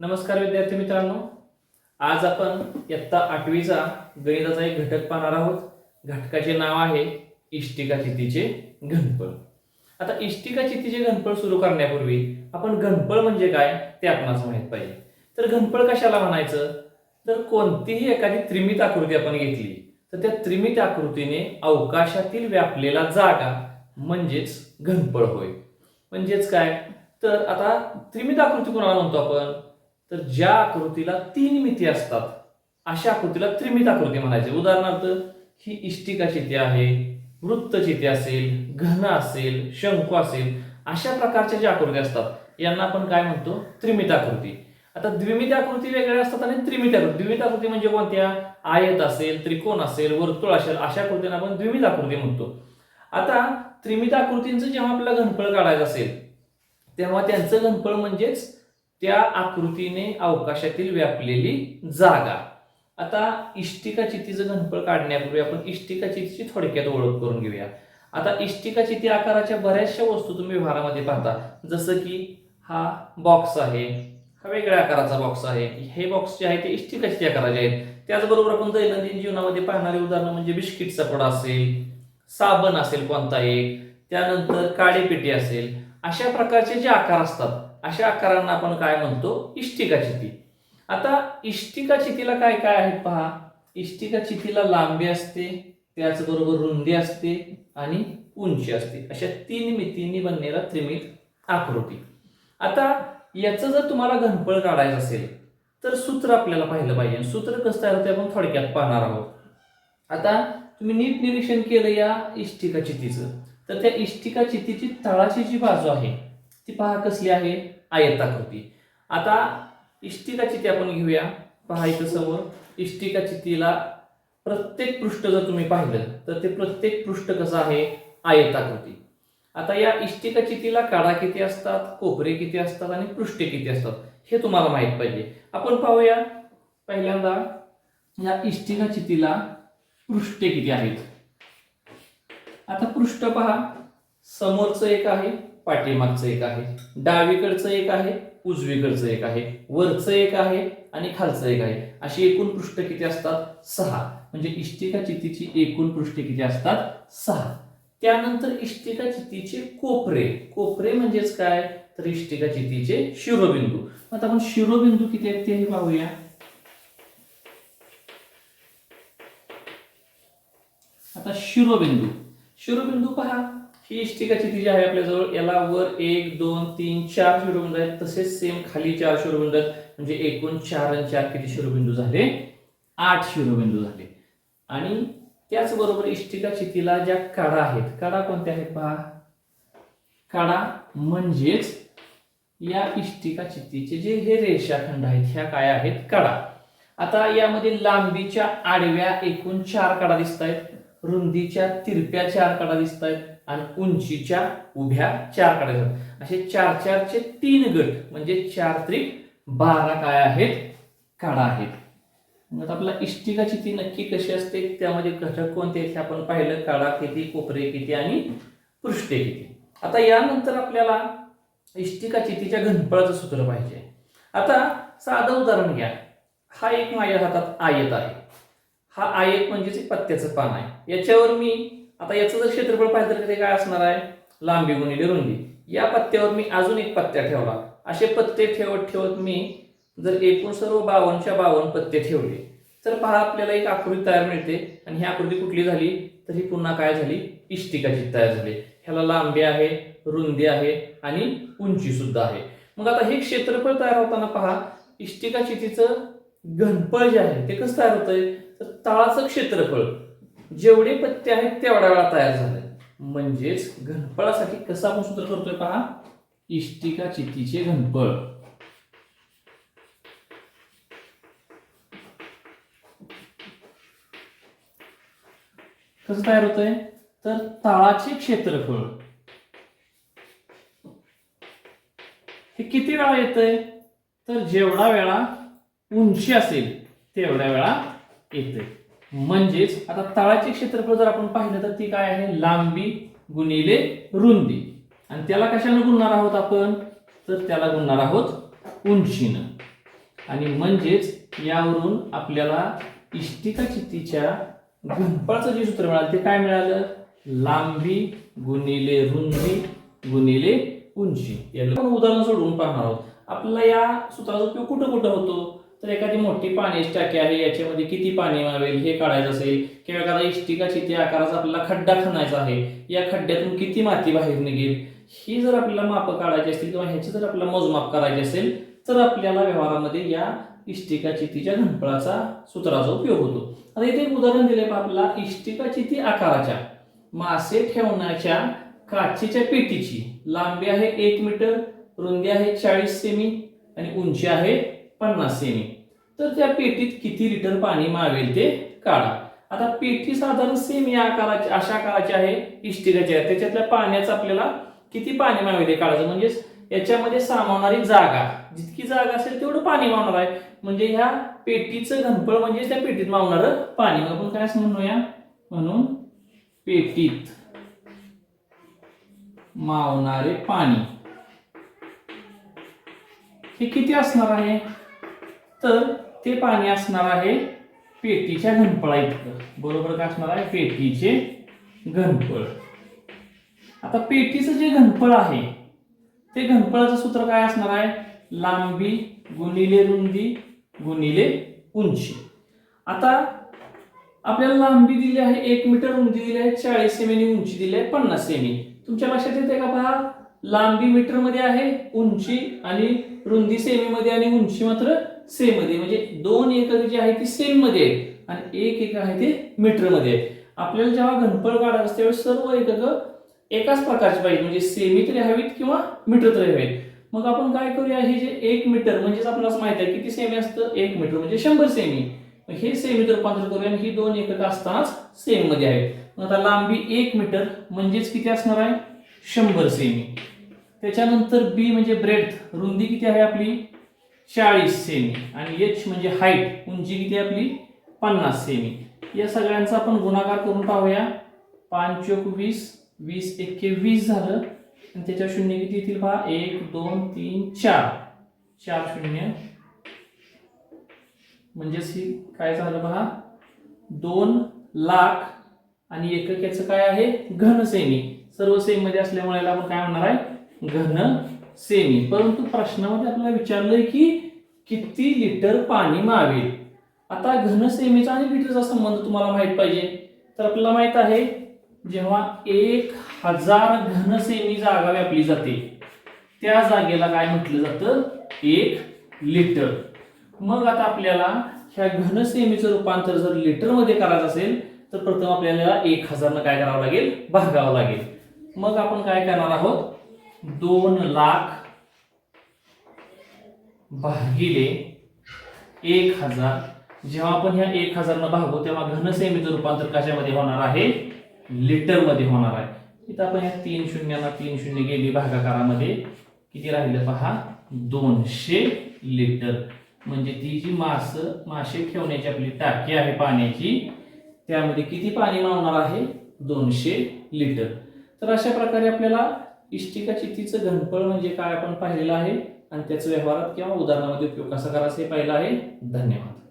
नमस्कार विद्यार्थी मित्रांनो. आज आपण इयत्ता आठवीचा गणिताचा एक घटक पाहणार आहोत. घटकाचे नाव आहे इष्टिका चितीचे घनफळ. आता इष्टिका चितीचे घनफळ सुरू करण्यापूर्वी आपण घनफळ म्हणजे काय ते आपणास माहीत पाहिजे. तर घनफळ कशाला म्हणायचं? तर कोणतीही एखादी त्रिमित आकृती आपण घेतली तर त्या त्रिमित आकृतीने अवकाशातील व्यापलेला जागा म्हणजेच घनफळ होय. म्हणजेच काय? तर आता त्रिमित आकृती कोणाला म्हणतो आपण? तर ज्या आकृतीला तीन मिती असतात अशा आकृतीला त्रिमित आकृती म्हणायची. उदाहरणार्थ ही इष्टिका चिती आहे वृत्त चिती असेल घन असेल शंकू असेल अशा प्रकारच्या ज्या आकृती असतात यांना आपण काय म्हणतो? त्रिमित आकृती आता द्विमित आकृती वेगळ्या असतात आणि त्रिमित आकृती द्विमित आकृती म्हणजे कोणत्या? आयत असेल त्रिकोण असेल वर्तुळ असेल अशा आकृतींना आपण द्विमित आकृती म्हणतो. आता त्रिमित आकृतींचं जेव्हा आपल्याला घनफळ काढायचं असेल तेव्हा त्यांचं घनफळ म्हणजेच त्या आकृतीने अवकाशातील व्यापलेली जागा. आता इष्टिका चितीचं घनफळ काढण्यापूर्वी आपण इष्टिका चितीची थोडक्यात ओळख करून घेऊया. आता इष्टिका चिती आकाराच्या बऱ्याचशा वस्तू तुम्ही व्यवहारामध्ये पाहता. जसं की हा बॉक्स आहे हा वेगळ्या आकाराचा बॉक्स आहे. हे बॉक्स जे आहे ते इष्टिका चिती आकाराचे आहेत. त्याचबरोबर आपण दैनंदिन जीवनामध्ये पाहणारे उदाहरणं म्हणजे बिस्किटचा पुडा असेल साबण असेल कोणता एक त्यानंतर काळी पेटी असेल. अशा प्रकारचे जे आकार असतात अशा आकारांना आपण काय म्हणतो? इष्टिका चिती. आता इष्टिका चितीला काय काय आहेत पहा. इष्टिका चितीला लांबी असते त्याचबरोबर रुंदी असते आणि उंची असते. अशा तीन मितींनी बनलेला त्रिमित आकृती. आता याचं जर तुम्हाला घनफळ काढायचं असेल तर सूत्र आपल्याला पाहिलं पाहिजे. सूत्र कसं तयार होते आपण थोडक्यात पाहणार आहोत. आता तुम्ही नीट निरीक्षण केलं या इष्टिका चितीचं. तर त्या इष्टिका चितीची तळाची जी बाजू आहे ती पहा कसली आहे. आयताकृती आता इष्टिका चिती आपण घेऊया. पहा इथं समोर. इष्टिका चितीला प्रत्येक पृष्ठ जर तुम्ही पाहिलं तर ते प्रत्येक पृष्ठ कसं आहे? आयताकृती आता या इष्टिका चितीला काडा किती असतात कोपरे किती असतात आणि पृष्ठे किती असतात हे तुम्हाला माहीत पाहिजे. आपण पाहूया पहिल्यांदा. या इष्टिका चितीला पृष्ठे किती आहेत? आता पृष्ठ पहा. समोरचं एक आहे. पाठीमागचं एक आहे डावीकडचं एक आहे उजवीकडचं एक आहे वरचं एक आहे आणि खालचं एक आहे. अशी एकूण पृष्ठ किती असतात? सहा. म्हणजे इष्टिका चितीची एकूण पृष्ठ किती असतात? सहा. त्यानंतर इष्टिका चितीचे कोपरे. कोपरे म्हणजेच काय? तर इष्टिका चितीचे शिरोबिंदू. आता आपण शिरोबिंदू किती आहेत तेही पाहूया. आता शिरोबिंदू. शिरोबिंदू पहा. ही इष्टिका चिती जी आहे आपल्याजवळ याला वर एक दोन तीन चार शिरोबिंदू आहेत. तसेच सेम खाली चार शिरोबिंदू आहेत. म्हणजे एकूण चार आणि चार किती शिरोबिंदू झाले? आठ शिरोबिंदू झाले. आणि त्याचबरोबर इष्टिका क्षितीला ज्या काडा आहेत काडा कोणत्या आहेत पहा? काडा म्हणजेच या इष्टिका क्षितीचे जे हे रेषाखंड आहेत ह्या काय आहेत? कडा आता यामध्ये लांबीच्या आडव्या एकूण चार काडा दिसत आहेत रुंदीच्या तिरप्या चार काडा दिसत आहेत आणि उंचीच्या उभ्या चार काढायच्या असे चार चारचे तीन गट म्हणजे चार त्रिक बारा काय आहेत? काडा आहेत. मग आपला इष्टिका चिती नक्की कशी असते? त्यामध्ये घटक कोणते आहेत हे आपण पाहिलं. काडा किती कोपरे किती आणि पृष्ठे किती. आता यानंतर आपल्याला इष्टिका चितीच्या घनफळाचं सूत्र पाहिजे. आता साधं उदाहरण घ्या. हा एक माझ्या हातात आयत आहे. हा आयत म्हणजेच एक पत्त्याचं पान आहे. याच्यावर मी आता याचं जर क्षेत्रफळ पाहिलं तर ते काय असणार आहे? लांबी गुणिले रुंदी. या पत्त्यावर मी अजून एक पत्त्या ठेवला. असे पत्ते ठेवत ठेवत मी जर एकूण सर्व बावनच्या बावन्न पत्ते ठेवले तर पहा आपल्याला एक आकृती तयार मिळते. आणि ही आकृती कुठली झाली? तर ही पुन्हा काय झाली? इष्टिकाची तयार झाली. ह्याला लांबी आहे रुंदी आहे आणि उंची सुद्धा आहे. मग आता हे क्षेत्रफळ तयार होताना पहा. इष्टिका चितीचं घनफळ जे आहे ते कसं तयार होतंय? तर तळाचं क्षेत्रफळ. जेवढे पत्ते आहेत तेवढ्या वेळा तयार झालंय म्हणजेच घनफळासाठी कसा आपण सूत्र करतोय पहा? इष्टिका चितीचे घनफळ. कसं तयार होतंय? तर तळाचे क्षेत्रफळ. हे किती वेळा येतंय? तर जेवढा वेळा उंची असेल तेवढ्या वेळा येते म्हणजेच आता तळाचे क्षेत्रफळ जर आपण पाहिलं तर ती काय आहे? लांबी गुणिले रुंदी. आणि त्याला कशाने गुणणार आहोत आपण? तर त्याला गुणणार आहोत उंचीनं. आणि म्हणजेच यावरून आपल्याला इष्टिका चित्तीच्या घनफळाचं जे सूत्र मिळालं ते काय मिळालं? लांबी गुणिले रुंदी गुणिले उंची. याला आपण उदाहरण सोडवून पाहणार आहोत. आपल्याला या सूत्राचा उपयोग कुठं कुठं होतो? तर एखादी मोठी पाण्याची टाकी आहे याच्यामध्ये किती पाणी मावेल हे काढायचं असेल किंवा एखादा इष्टिका चिती आकाराचा आपल्याला खड्डा खणायचा आहे या खड्ड्यातून किती माती बाहेर निघेल? ही जर आपल्याला मापं काढायची असतील किंवा ह्याची जर आपल्याला मोजमाप करायची असेल तर आपल्याला व्यवहारामध्ये या इष्टिका चितीच्या घनफळाचा सूत्राचा उपयोग होतो. आता इथे एक उदाहरण दिले आपल्याला इष्टिका चिती आकाराच्या मासे ठेवण्याच्या काचेच्या पेटीची. लांबी आहे एक मीटर रुंदी आहे चाळीस सेमी आणि उंची आहे पन्नास सेमी. तर त्या पेटीत किती लिटर पाणी मावेल ते काढा. आता पेटी साधारण सेमी आकाराची अशा आकाराची आहे इष्टिकाची आहे. त्याच्यातल्या पाण्याचं आपल्याला किती पाणी मावेल ते काढायचं? म्हणजेच याच्यामध्ये सामावणारी जागा. जितकी जागा असेल तेवढं पाणी मावणार आहे. म्हणजे ह्या पेटीचं घनफळ म्हणजे त्या पेटीत मावणारं पाणी. मग आपण काय असं म्हणूया? म्हणून पेटीत मावणारे पाणी. हे किती असणार आहे? तर ते पाणी असणार आहे पेटीच्या घनफळा इतकं. बरोबर काय असणार आहे? पेटीचे घनफळ. आता पेटीचं जे घनफळ आहे ते घनफळाचं सूत्र काय असणार आहे? लांबी गुणिले रुंदी गुणिले उंची. आता आपल्याला लांबी दिली आहे एक मीटर रुंदी दिली आहे चाळीस सेमी उंची दिली आहे पन्नास सेमी. तुमच्या लक्षात येते का पहा? लांबी मीटरमध्ये आहे उंची आणि रुंदी सेमीमध्ये आणि उंची मात्र सेममध्ये. म्हणजे दोन एकक जे आहे ती सेममध्ये आणि एक एकक आहे ते मीटरमध्ये आहे आपल्याला जेव्हा घनफळ काढायचं असते त्यावेळेस सर्व एकक एकाच प्रकारचे पाहिजे म्हणजे सेमी तरी हवीत किंवा मीटर तरी हवेत. मग आपण काय करूया हे जे एक मीटर म्हणजेच आपल्याला असं माहिती आहे किती सेमी असतं? एक मीटर म्हणजे शंभर सेमी हे सेमी रूपांतर करूया आणि ही दोन एकक असतानाच सेममध्ये आहे मग आता लांबी एक मीटर म्हणजेच किती असणार आहे? शंभर सेमी त्याच्यानंतर बी म्हणजे ब्रेड रुंदी किती आहे आपली? चाळीस सेमी आणि एच म्हणजे हाईट उंची किती आपली? पन्नास सेमी या सगळ्यांचा आपण गुणाकार करून पाहूया. पाच चोक वीस वीस एक्के वीस झालं. आणि त्याच्या शून्य किती येतील पहा? एक दोन तीन चार. चार शून्य. म्हणजेच ही काय झालं पहा? दोन लाख आणि एकक याचं काय आहे? घन सेमी सर्व सेमी मध्ये असल्यामुळे याला आपण काय म्हणणार आहे? घन सेमी. परंतु प्रश्नामध्ये आपल्याला विचारलंय की किती लिटर पाणी मावेल? आता घन सेमीचा आणि लिटरचा संबंध तुम्हाला माहीत पाहिजे. तर आपल्याला माहीत आहे जेव्हा एक हजार घन सेमी जागा व्यापली जाते त्या जागेला काय म्हटलं जातं? एक लिटर. मग आता आपल्याला ह्या घन सेमीचं रूपांतर जर लिटरमध्ये करायचं असेल तर प्रथम आपल्याला एक हजारनं काय करावं लागेल? भागावं लागेल. मग आपण काय करणार आहोत? दोन लाख भागिले एक हजार. जेव्हा आपण ह्या एक हजारनं भागू तेव्हा घनसेमीचं रूपांतर कशामध्ये होणार आहे? लिटरमध्ये होणार आहे. इथं आपण ह्या तीन शून्याला तीन शून्य गेली भागाकारामध्ये. किती राहिलं पहा? दोनशे लिटर. म्हणजे ती जी मास मासे ठेवण्याची आपली टाकी आहे पाण्याची त्यामध्ये किती पाणी मावणार आहे? दोनशे लिटर. तर अशा प्रकारे आपल्याला इष्टिका चित्तीचं घनफळ म्हणजे काय आपण पाहिलेलं आहे? आणि त्याचं व्यवहारात किंवा उदाहरणामध्ये उपयोग कसा करायचा हे पाहिलं आहे? धन्यवाद.